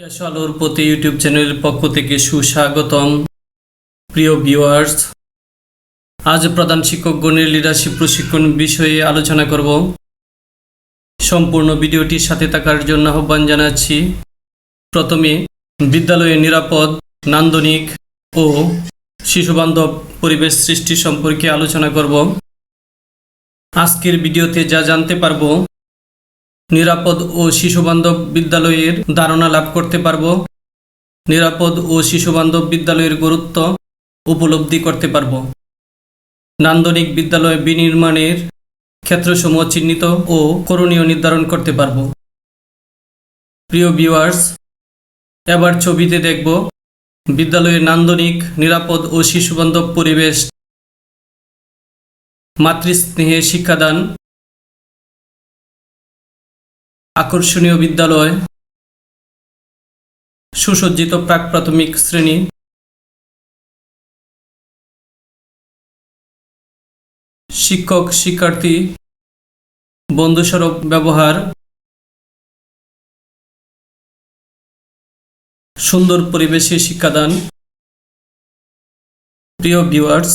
আলোর প্রতি ইউটিউব চ্যানেলের পক্ষ থেকে সুস্বাগতম। প্রিয় ভিউয়ার্স, আজ প্রধান শিক্ষকগণের লিডারশিপ প্রশিক্ষণ বিষয়ে আলোচনা করব। সম্পূর্ণ ভিডিওটির সাথে থাকার জন্য আহ্বান জানাচ্ছি। প্রথমে, বিদ্যালয়ে নিরাপদ, নান্দনিক ও শিশুবান্ধব পরিবেশ সৃষ্টি সম্পর্কে আলোচনা করব। আজকের ভিডিওতে যা জানতে পারব নিরাপদ ও শিশুবান্ধব বিদ্যালয়ের ধারণা লাভ করতে পারব। নিরাপদ ও শিশুবান্ধব বিদ্যালয়ের গুরুত্ব উপলব্ধি করতে পারব। নান্দনিক বিদ্যালয় বিনির্মাণের ক্ষেত্রসমূহ চিহ্নিত ও করণীয় নির্ধারণ করতে পারব। প্রিয় ভিউয়ার্স এবার ছবিতে দেখব বিদ্যালয়ের নান্দনিক, নিরাপদ ও শিশুবান্ধব পরিবেশ মাতৃস্নেহে শিক্ষাদান আকর্ষণীয় বিদ্যালয়, সুসজ্জিত প্রাক প্রাথমিক শ্রেণি, শিক্ষক, শিক্ষার্থী, বন্ধুস্বরূপ ব্যবহার, সুন্দর পরিবেশে শিক্ষাদান। প্রিয় ভিউয়ার্স,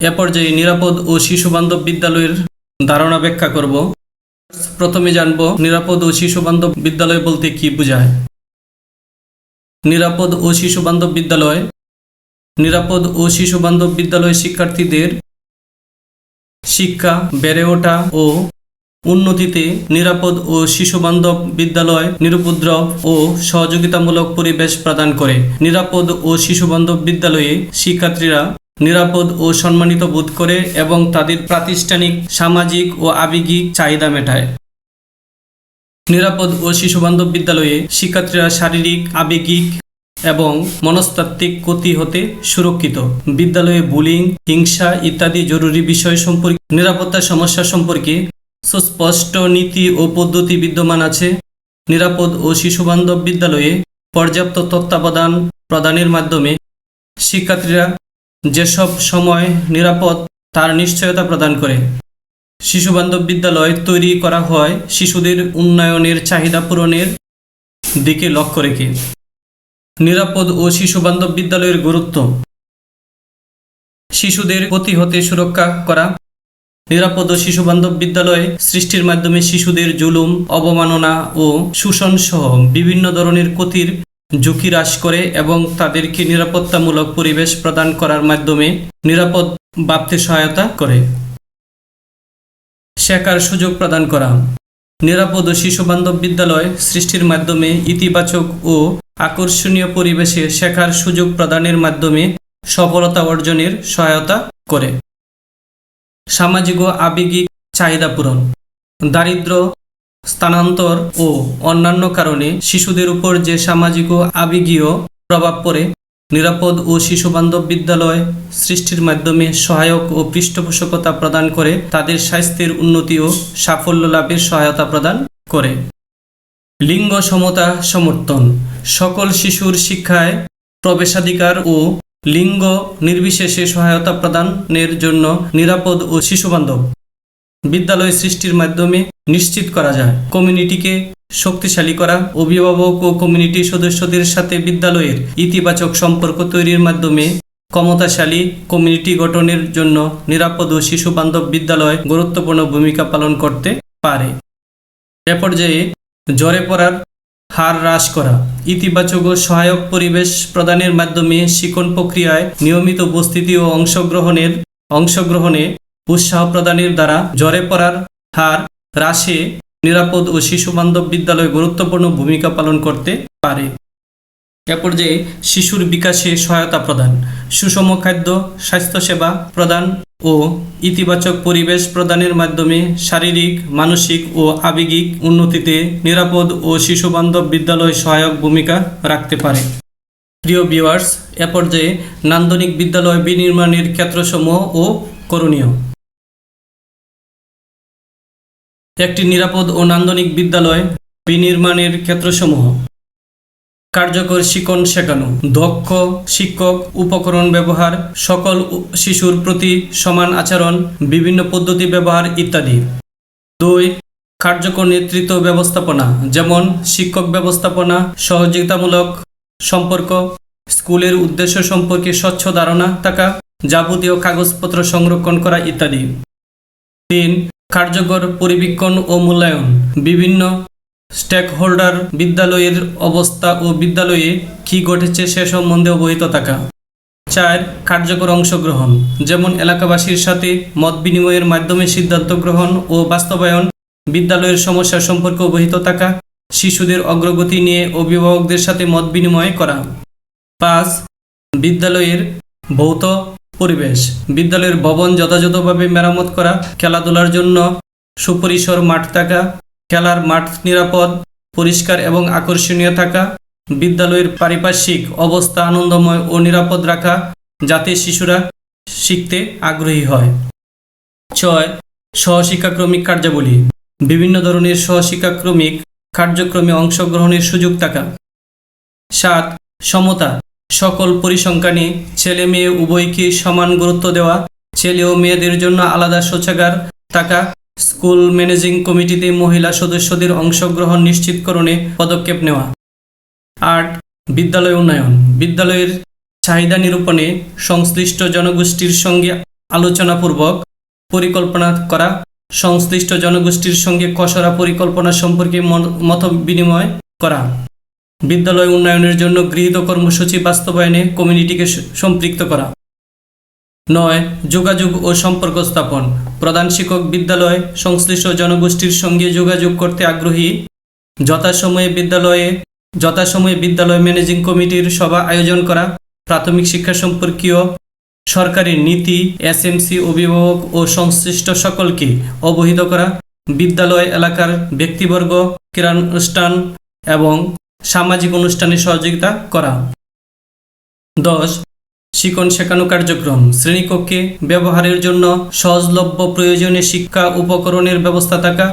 এ পর্যায়ে নিরাপদ ও শিশুবান্ধব বিদ্যালয়ের ধারণা ব্যাখ্যা করব। প্রথমে জানব নিরাপদ ও শিশুবান্ধব বিদ্যালয় বলতে কি বোঝায়। নিরাপদ ও শিশুবান্ধব বিদ্যালয়। নিরাপদ ও শিশুবান্ধব বিদ্যালয় শিক্ষার্থীদের শিক্ষা বেড়ে ওঠা ও উন্নতিতে নিরাপদ ও শিশুবান্ধব বিদ্যালয় নিরুপদ্রব ও সহযোগিতামূলক পরিবেশ প্রদান করে। নিরাপদ ও শিশুবান্ধব বিদ্যালয়ে শিক্ষার্থীরা নিরাপদ ও সম্মানিত বোধ করে এবং তাদের প্রাতিষ্ঠানিক, সামাজিক ও আবেগিক চাহিদা মেটায়। নিরাপদ ও শিশুবান্ধব বিদ্যালয়ে শিক্ষার্থীরা শারীরিক, আবেগিক এবং মনস্তাত্ত্বিক ক্ষতি হতে সুরক্ষিত। বিদ্যালয়ে বুলিং, হিংসা ইত্যাদি জরুরি বিষয় সম্পর্কে, নিরাপত্তা সমস্যা সম্পর্কে সুস্পষ্ট নীতি ও পদ্ধতি বিদ্যমান আছে। নিরাপদ ও শিশুবান্ধব বিদ্যালয়ে পর্যাপ্ত তত্ত্বাবধান প্রদানের মাধ্যমে শিক্ষার্থীরা যেসব সময় নিরাপদ, তার নিশ্চয়তা প্রদান করে। শিশুবান্ধব বিদ্যালয় তৈরি করা হয় শিশুদের উন্নয়নের চাহিদা পূরণের দিকে লক্ষ্য রেখে। নিরাপদ ও শিশুবান্ধব বিদ্যালয়ের গুরুত্ব। শিশুদের ক্ষতি হতে সুরক্ষা করা। নিরাপদ ও শিশুবান্ধব বিদ্যালয় সৃষ্টির মাধ্যমে শিশুদের জুলুম, অবমাননা ও শোষণ সহ বিভিন্ন ধরনের ক্ষতির ঝুঁকি হ্রাস করে এবং তাদেরকে নিরাপত্তামূলক পরিবেশ প্রদান করার মাধ্যমে নিরাপদ ভাবতে সহায়তা করে। শেখার সুযোগ প্রদান করা। নিরাপদ ও শিশুবান্ধব বিদ্যালয় সৃষ্টির মাধ্যমে ইতিবাচক ও আকর্ষণীয় পরিবেশে শেখার সুযোগ প্রদানের মাধ্যমে সফলতা অর্জনের সহায়তা করে। সামাজিক ও আবেগিক চাহিদা পূরণ। দারিদ্র স্থানান্তর ও অন্যান্য কারণে শিশুদের উপর যে সামাজিক ও আবেগীয় প্রভাব পড়ে, নিরাপদ ও শিশুবান্ধব বিদ্যালয় সৃষ্টির মাধ্যমে সহায়ক ও পৃষ্ঠপোষকতা প্রদান করে তাদের স্বাস্থ্যের উন্নতি ও সাফল্য লাভের সহায়তা প্রদান করে। লিঙ্গ সমতা সমর্থন সকল শিশুর শিক্ষায় প্রবেশাধিকার ও লিঙ্গ নির্বিশেষে সহায়তা প্রদানের জন্য নিরাপদ ও শিশুবান্ধব বিদ্যালয় সৃষ্টির মাধ্যমে নিশ্চিত করা যায়। কমিউনিটিকে শক্তিশালী করা অভিভাবক ও কমিউনিটি সদস্যদের সাথে বিদ্যালয়ের ইতিবাচক সম্পর্ক তৈরির মাধ্যমে ক্ষমতাশালী কমিউনিটি গঠনের জন্য নিরাপদ ও শিশুবান্ধব বিদ্যালয় গুরুত্বপূর্ণ ভূমিকা পালন করতে পারে। এ পর্যায়ে জ্বরে পড়ার হার হ্রাস করা, ইতিবাচক ও সহায়ক পরিবেশ প্রদানের মাধ্যমে শিক্ষণ প্রক্রিয়ায় নিয়মিত উপস্থিতি ও অংশগ্রহণের অংশগ্রহণে উৎসাহ প্রদানের দ্বারা জ্বরে পড়ার হার হ্রাসে নিরাপদ ও শিশুবান্ধব বিদ্যালয় গুরুত্বপূর্ণ ভূমিকা পালন করতে পারে। এ পর্যায়ে শিশুর বিকাশে সহায়তা প্রদান, সুষম খাদ্য, স্বাস্থ্যসেবা প্রদান ও ইতিবাচক পরিবেশ প্রদানের মাধ্যমে শারীরিক, মানসিক ও আবেগিক উন্নতিতে নিরাপদ ও শিশুবান্ধব বিদ্যালয় সহায়ক ভূমিকা রাখতে পারে। প্রিয় ভিউয়ার্স, এ পর্যায়ে নান্দনিক বিদ্যালয় বিনির্মাণের ক্ষেত্রসমূহ ও করণীয়। একটি নিরাপদ ও নান্দনিক বিদ্যালয় বিনির্মাণের ক্ষেত্রসমূহ। কার্যকর শিক্ষণ শেখানো। দক্ষ শিক্ষক উপকরণ ব্যবহার, সকল শিশুর প্রতি সমান আচরণ, বিভিন্ন পদ্ধতি ব্যবহার ইত্যাদি। দুই, কার্যকর নেতৃত্ব ব্যবস্থাপনা, যেমন শিক্ষক ব্যবস্থাপনা, সহযোগিতামূলক সম্পর্ক, স্কুলের উদ্দেশ্য সম্পর্কে স্বচ্ছ ধারণা থাকা, যাবতীয় কাগজপত্র সংরক্ষণ করা ইত্যাদি। তিন কার্যকর পরিবীক্ষণ ও মূল্যায়ন। বিভিন্ন স্টেক হোল্ডার বিদ্যালয়ের অবস্থা ও বিদ্যালয়ে কী ঘটেছে সে সম্বন্ধে অবহিত থাকা। চার, কার্যকর অংশগ্রহণ। যেমন এলাকাবাসীর সাথে মত বিনিময়ের মাধ্যমে সিদ্ধান্ত গ্রহণ ও বাস্তবায়ন, বিদ্যালয়ের সমস্যা সম্পর্কে অবহিত থাকা, শিশুদের অগ্রগতি নিয়ে অভিভাবকদের সাথে মত বিনিময় করা। পাঁচ, বিদ্যালয়ের ভৌত পরিবেশ। বিদ্যালয়ের ভবন যথাযথভাবে মেরামত করা, খেলাধুলার জন্য সুপরিসর মাঠ থাকা, খেলার মাঠ নিরাপদ, পরিষ্কার এবং আকর্ষণীয় থাকা, বিদ্যালয়ের পারিপার্শ্বিক অবস্থা আনন্দময় ও নিরাপদ রাখা যাতে শিশুরা শিখতে আগ্রহী হয়। ছয়, সহশিক্ষাক্রমিক কার্যাবলী। বিভিন্ন ধরনের সহশিক্ষাক্রমিক কার্যক্রমে অংশগ্রহণের সুযোগ থাকা। সাত, সমতা। সকল পরিসংখ্যানে ছেলে মেয়ে উভয়কে সমান গুরুত্ব দেওয়া, ছেলে ও মেয়েদের জন্য আলাদা শৌচাগার থাকা, স্কুল ম্যানেজিং কমিটিতে মহিলা সদস্যদের অংশগ্রহণ নিশ্চিতকরণে পদক্ষেপ নেওয়া। আট, বিদ্যালয় উন্নয়ন। বিদ্যালয়ের চাহিদা নিরূপণে সংশ্লিষ্ট জনগোষ্ঠীর সঙ্গে আলোচনাপূর্বক পরিকল্পনা করা, সংশ্লিষ্ট জনগোষ্ঠীর সঙ্গে খসড়া পরিকল্পনা সম্পর্কে মত বিনিময় করা। বিদ্যালয় উন্নয়নের জন্য গৃহীত কর্মসূচি বাস্তবায়নে কমিউনিটিকে সম্পৃক্ত করা। নয়, যোগাযোগ ও সম্পর্ক স্থাপন। প্রধান শিক্ষক বিদ্যালয় সংশ্লিষ্ট জনগোষ্ঠীর সঙ্গে যোগাযোগ করতে আগ্রহী। যথাসময়ে বিদ্যালয়ে, যথাসময়ে বিদ্যালয় ম্যানেজিং কমিটির সভা আয়োজন করা। প্রাথমিক শিক্ষা সম্পর্কীয় সরকারি নীতি, এসএমসি অভিভাবক ও সংশ্লিষ্ট সকলকে অবহিত করা। বিদ্যালয় এলাকার ব্যক্তিবর্গ, ক্রীড়ানুষ্ঠান এবং সামাজিক অনুষ্ঠানে সহযোগিতা করা। দশ শিখন শেখানো কার্যক্রম। শ্রেণীকক্ষে ব্যবহারের জন্য সহজলভ্য প্রয়োজনীয় শিক্ষা উপকরণের ব্যবস্থা থাকা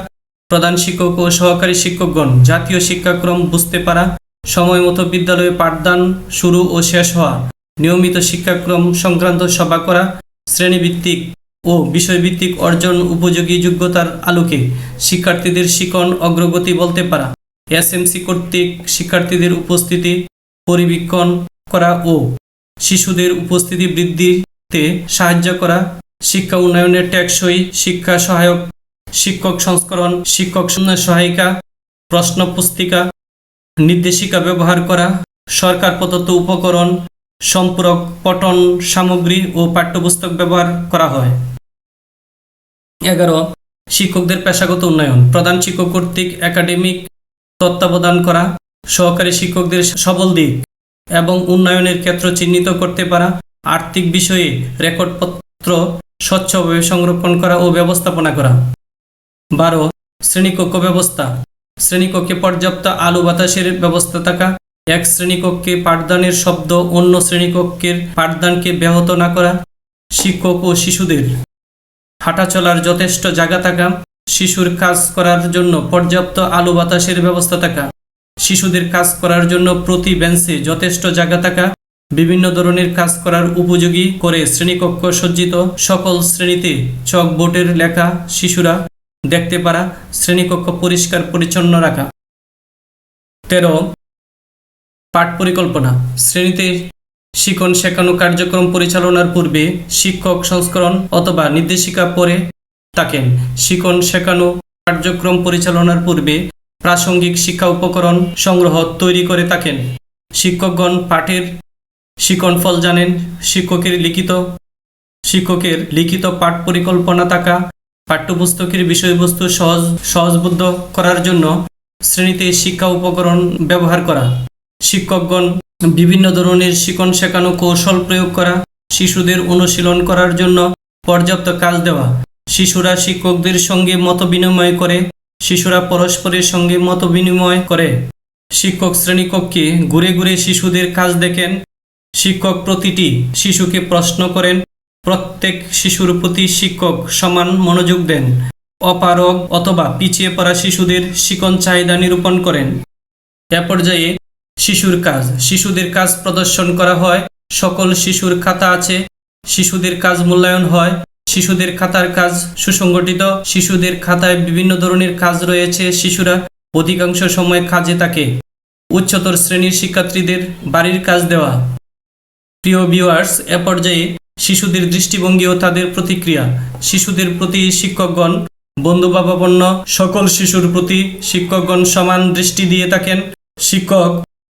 প্রধান শিক্ষক ও সহকারী শিক্ষকগণ। জাতীয় শিক্ষাক্রম বুঝতে পারা সময় মতো বিদ্যালয়ে পাঠদান শুরু ও শেষ হওয়া, নিয়মিত শিক্ষাক্রম সংক্রান্ত সভা করা, শ্রেণীভিত্তিক ও বিষয়ভিত্তিক অর্জন উপযোগী যোগ্যতার আলোকে শিক্ষার্থীদের শিখন অগ্রগতি বলতে পারা। এসএমসি কর্তৃক শিক্ষার্থীদের উপস্থিতি পরিবীক্ষণ করা ও শিশুদের উপস্থিতি বৃদ্ধিতে সাহায্য করা, শিক্ষা উন্নয়নের টেকসই শিক্ষা সহায়ক শিক্ষক সংস্করণ, শিক্ষক সহায়িকা, প্রশ্ন পুস্তিকা, নির্দেশিকা ব্যবহার করা, সরকার প্রদত্ত উপকরণ, সম্পূরক পঠন সামগ্রী ও পাঠ্যপুস্তক ব্যবহার করা হয়। এগারো, শিক্ষকদের পেশাগত উন্নয়ন। প্রধান শিক্ষক কর্তৃক একাডেমিক তত্ত্বাবধান করা, সহকারী শিক্ষকদের সবল দিক এবং উন্নয়নের ক্ষেত্র চিহ্নিত করতে পারা, আর্থিক বিষয়ে রেকর্ডপত্র স্বচ্ছভাবে সংরক্ষণ করা ও ব্যবস্থাপনা করা। বারো, শ্রেণীকক্ষ ব্যবস্থা। শ্রেণীকক্ষে পর্যাপ্ত আলো বাতাসের ব্যবস্থা থাকা, এক শ্রেণীকক্ষে পাঠদানের শব্দ অন্য শ্রেণীকক্ষের পাঠদানকে ব্যাহত না করা শিক্ষক ও শিশুদের। হাঁটা চলার যথেষ্ট জায়গা থাকা শিশুর কাজ করার জন্য পর্যাপ্ত আলো বাতাসের ব্যবস্থা থাকা। শিশুদের কাজ করার জন্য প্রতি বেঞ্চে যথেষ্ট জায়গা থাকা। বিভিন্ন ধরনের কাজ করার উপযোগী করে শ্রেণীকক্ষ সজ্জিত সকল শ্রেণীতে চক বোর্ডের লেখা শিশুরা দেখতে পারা শ্রেণীকক্ষ পরিষ্কার পরিচ্ছন্ন রাখা। তেরো, পাঠ পরিকল্পনা। শ্রেণীতে শিখন শেখানো কার্যক্রম পরিচালনার পূর্বে শিক্ষক সংস্করণ অথবা নির্দেশিকা পড়ে থাকেন। শিখন শেখানো কার্যক্রম পরিচালনার পূর্বে প্রাসঙ্গিক শিক্ষা উপকরণ সংগ্রহ তৈরি করে থাকেন। শিক্ষকগণ পাঠের শিখন ফল জানেন। শিক্ষকের লিখিত শিক্ষকের লিখিত পাঠ পরিকল্পনা থাকা, পাঠ্যপুস্তকের বিষয়বস্তু সহজ, সহজবদ্ধ করার জন্য শ্রেণীতে শিক্ষা উপকরণ ব্যবহার করা। শিক্ষকগণ বিভিন্ন ধরনের শিখন শেখানো কৌশল প্রয়োগ করা, শিশুদের অনুশীলন করার জন্য পর্যাপ্ত কাজ দেওয়া। শিশুরা শিক্ষকদের সঙ্গে মত বিনিময় করে, শিশুরা পরস্পরের সঙ্গে মত বিনিময় করে। শিক্ষক শ্রেণীকক্ষে ঘুরে ঘুরে শিশুদের কাজ দেখেন। শিক্ষক প্রতিটি শিশুকে প্রশ্ন করেন। প্রত্যেক শিশুর প্রতি শিক্ষক সমান মনোযোগ দেন। অপারগ অথবা পিছিয়ে পড়া শিশুদের শিকন চাহিদা নিরূপণ করেন। এ পর্যায়ে শিশুর কাজ, শিশুদের কাজ প্রদর্শন করা হয়। সকল শিশুর খাতা আছে। শিশুদের কাজ মূল্যায়ন হয়। শিশুদের খাতার কাজ সুসংগঠিত। শিশুদের খাতায় বিভিন্ন ধরনের কাজ রয়েছে শিশুরা। অধিকাংশ সময় কাজে থাকে। উচ্চতর শ্রেণির শিক্ষার্থীদের বাড়ির কাজ দেওয়া। প্রিয় ভিউয়ার্স এ পর্যায়ে শিশুদের দৃষ্টিভঙ্গি ও তাদের প্রতিক্রিয়া। শিশুদের প্রতি শিক্ষকগণ বন্ধুভাবাপন্ন সকল শিশুর প্রতি শিক্ষকগণ সমান দৃষ্টি দিয়ে থাকেন। শিক্ষক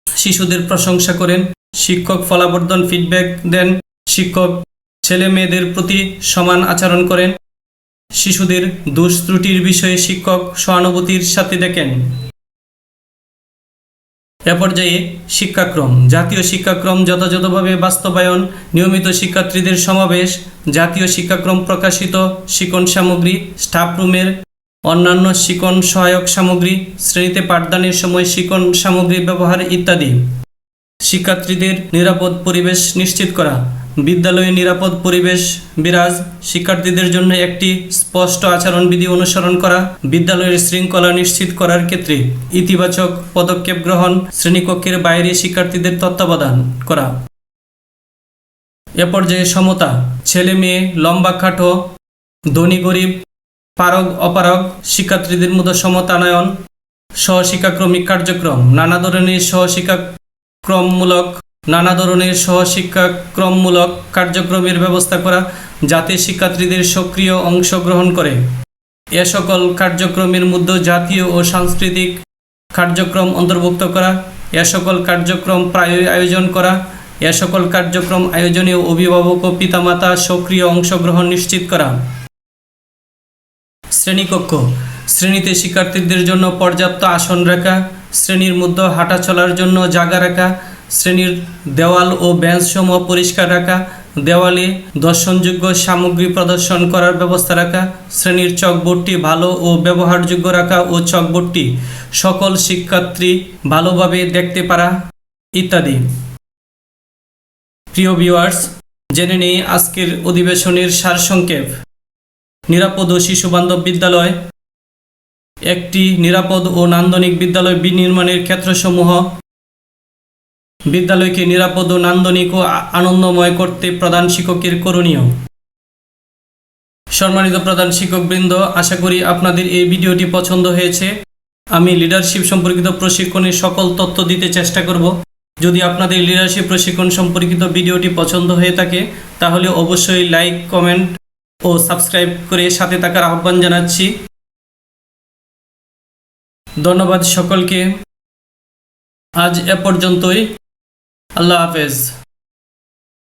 শিশুদের প্রশংসা করেন। শিক্ষক ফলাবর্ধন ফিডব্যাক দেন। শিক্ষক ছেলে মেয়েদের প্রতি সমান আচরণ করেন। শিশুদের দোষ ত্রুটির বিষয়ে শিক্ষক সহানুভূতির সাথে দেখেন। এ পর্যায়ে শিক্ষাক্রম। জাতীয় শিক্ষাক্রম যথাযথভাবে বাস্তবায়ন, নিয়মিত শিক্ষার্থীদের সমাবেশ, জাতীয় শিক্ষাক্রম প্রকাশিত শিক্ষণ সামগ্রী, স্টাফ রুমের অন্যান্য শিক্ষণ সহায়ক সামগ্রী, শ্রেণীতে পাঠদানের সময় শিক্ষণ সামগ্রী ব্যবহার ইত্যাদি। শিক্ষার্থীদের নিরাপদ পরিবেশ নিশ্চিত করা। বিদ্যালয়ে নিরাপদ পরিবেশ বিরাজ, শিক্ষার্থীদের জন্য একটি স্পষ্ট আচরণবিধি অনুসরণ করা, বিদ্যালয়ের শৃঙ্খলা নিশ্চিত করার ক্ষেত্রে ইতিবাচক পদক্ষেপ গ্রহণ, শ্রেণীকক্ষের বাইরে শিক্ষার্থীদের তত্ত্বাবধান করা। এ পর্যায়ে সমতা, ছেলে মেয়ে, লম্বা খাটো, ধনী গরিব, পারগ অপারগ, শিক্ষার্থীদের মধ্যে সমতানয়ন, সহশিক্ষাক্রমিক কার্যক্রম, নানা ধরনের সহশিক্ষাক্রমমূলক নানা ধরনের সহশিক্ষাক্রমমূলক কার্যক্রমের ব্যবস্থা করা যাতে শিক্ষার্থীদের সক্রিয় অংশগ্রহণ করে। এ সকল কার্যক্রমের মধ্যে জাতীয় ও সাংস্কৃতিক কার্যক্রম অন্তর্ভুক্ত করা, এ সকল কার্যক্রম প্রায়ই আয়োজন করা, এ সকল কার্যক্রম আয়োজনে অভিভাবক ও পিতামাতা সক্রিয় অংশগ্রহণ নিশ্চিত করা। শ্রেণীকক্ষ। শ্রেণীতে শিক্ষার্থীদের জন্য পর্যাপ্ত আসন রাখা, শ্রেণির মধ্যে হাঁটা চলার জন্য জায়গা রাখা শ্রেণির দেওয়াল ও বেঞ্চসমূহ পরিষ্কার রাখা, দেওয়ালে দর্শনযোগ্য সামগ্রী প্রদর্শন করার ব্যবস্থা রাখা, শ্রেণির চকবোর্ডটি ভালো ও ব্যবহারযোগ্য রাখা ও চকবোর্ডটি সকল শিক্ষার্থী ভালোভাবে দেখতে পারা ইত্যাদি। প্রিয় ভিউয়ার্স, জেনে নেই আজকের অধিবেশনের সারসংক্ষেপ। নিরাপদ ও শিশুবান্ধব বিদ্যালয়, একটি নিরাপদ ও নান্দনিক বিদ্যালয় বিনির্মাণের ক্ষেত্রসমূহ বিদ্যালয়কে নিরাপদ ও নান্দনিক ও আনন্দময় করতে প্রধান শিক্ষকের করণীয়। সম্মানিত প্রধান শিক্ষকবৃন্দ, আশা করি আপনাদের এই ভিডিওটি পছন্দ হয়েছে। আমি লিডারশিপ সম্পর্কিত প্রশিক্ষণের সকল তথ্য দিতে চেষ্টা করব। যদি আপনাদের লিডারশিপ প্রশিক্ষণ সম্পর্কিত ভিডিওটি পছন্দ হয়ে থাকে, তাহলে অবশ্যই লাইক কমেন্ট ও সাবস্ক্রাইব করে সাথে থাকার আহ্বান জানাচ্ছি। ধন্যবাদ সকলকে। আজ এ পর্যন্তই। আল্লাহ হাফেজ